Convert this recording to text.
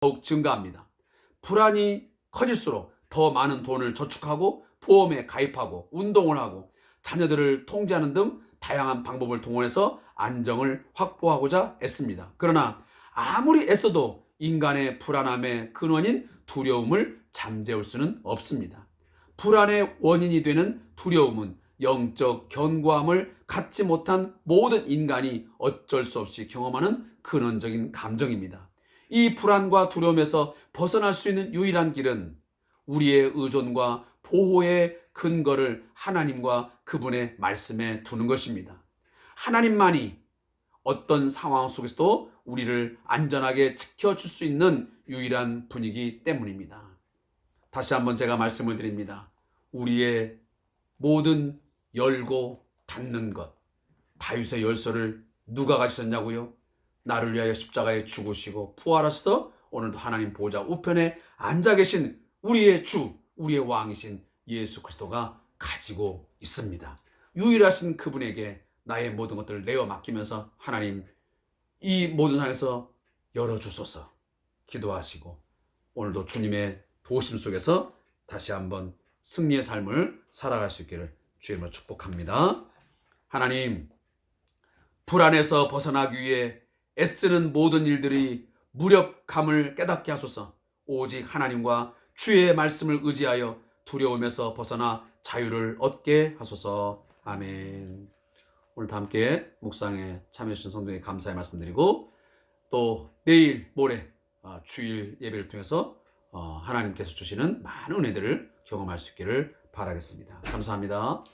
더욱 증가합니다. 불안이 커질수록 더 많은 돈을 저축하고 보험에 가입하고 운동을 하고 자녀들을 통제하는 등 다양한 방법을 동원해서 안정을 확보하고자 애씁니다. 그러나 아무리 애써도 인간의 불안함의 근원인 두려움을 잠재울 수는 없습니다. 불안의 원인이 되는 두려움은 영적 견고함을 갖지 못한 모든 인간이 어쩔 수 없이 경험하는 근원적인 감정입니다. 이 불안과 두려움에서 벗어날 수 있는 유일한 길은 우리의 의존과 보호의 근거를 하나님과 그분의 말씀에 두는 것입니다. 하나님만이 어떤 상황 속에서도 우리를 안전하게 지켜줄 수 있는 유일한 분이기 때문입니다. 다시 한번 제가 말씀을 드립니다. 우리의 모든 열고 닫는 것, 다윗의 열쇠를 누가 가지셨냐고요? 나를 위하여 십자가에 죽으시고 부활하셔서 오늘도 하나님 보좌 우편에 앉아 계신 우리의 주, 우리의 왕이신 예수 그리스도가 가지고 있습니다. 유일하신 그분에게 나의 모든 것들을 내어 맡기면서 하나님 이 모든 상에서 열어 주소서 기도하시고 오늘도 주님의 도심 속에서 다시 한번 승리의 삶을 살아갈 수 있기를 주님으로 축복합니다. 하나님 불안에서 벗어나기 위해 애쓰는 모든 일들이 무력감을 깨닫게 하소서. 오직 하나님과 주의 말씀을 의지하여 두려움에서 벗어나 자유를 얻게 하소서. 아멘. 오늘도 함께 묵상에 참여해주신 성도님 감사의 말씀드리고 또 내일 모레 어, 주일 예배를 통해서 어, 하나님께서 주시는 많은 은혜들을 경험할 수 있기를 바라겠습니다. 감사합니다.